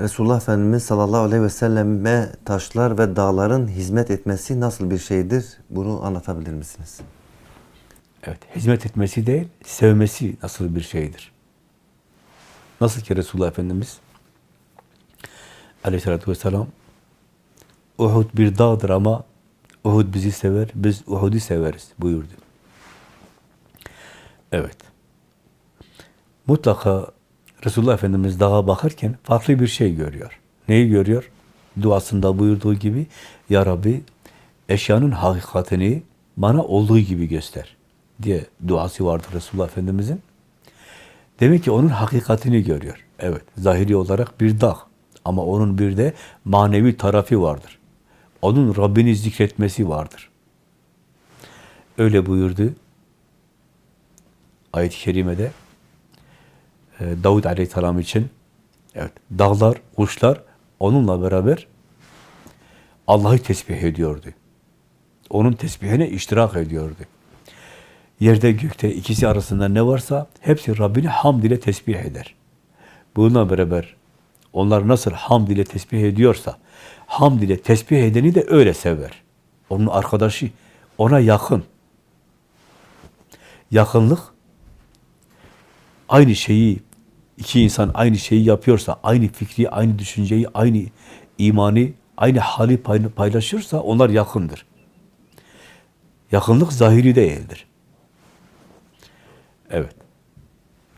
Resulullah Efendimiz sallallahu aleyhi ve selleme taşlar ve dağların hizmet etmesi nasıl bir şeydir? Bunu anlatabilir misiniz? Evet, hizmet etmesi değil, sevmesi nasıl bir şeydir? Nasıl ki Resulullah Efendimiz aleyhissalatü vesselam Uhud bir dağdır ama Uhud bizi sever, biz Uhud'u severiz buyurdu. Evet. Mutlaka Resulullah Efendimiz dağa bakarken farklı bir şey görüyor. Neyi görüyor? Duasında buyurduğu gibi Ya Rabbi eşyanın hakikatini bana olduğu gibi göster diye duası vardır Resulullah Efendimizin. Demek ki onun hakikatini görüyor. Evet, zahiri olarak bir dağ ama onun bir de manevi tarafı vardır. Onun Rabbini zikretmesi vardır. Öyle buyurdu. Ayet-i kerimede Davud Aleyhisselam için evet dağlar, kuşlar onunla beraber Allah'ı tesbih ediyordu. Onun tesbihine iştirak ediyordu. Yerde gökte ikisi arasında ne varsa hepsi Rabbini hamd ile tesbih eder. Bununla beraber onlar nasıl hamd ile tesbih ediyorsa hamd ile tesbih edeni de öyle sever. Onun arkadaşı ona yakın. Yakınlık aynı şeyi iki insan aynı şeyi yapıyorsa, aynı fikri, aynı düşünceyi, aynı imani, aynı hali pay- paylaşıyorsa onlar yakındır. Yakınlık zahiri değildir. Evet.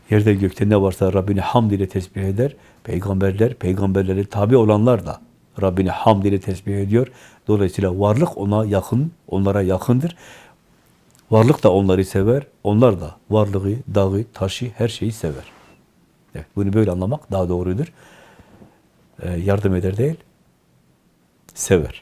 Yerde gökte ne varsa Rabbini hamd ile tesbih eder. Peygamberler, peygamberlere tabi olanlar da Rabbini hamd ile tesbih ediyor. Dolayısıyla varlık ona yakın, onlara yakındır. Varlık da onları sever. Onlar da varlığı, dağı, taşı, her şeyi sever. Evet, bunu böyle anlamak daha doğrudur. Ee, yardım eder değil, sever.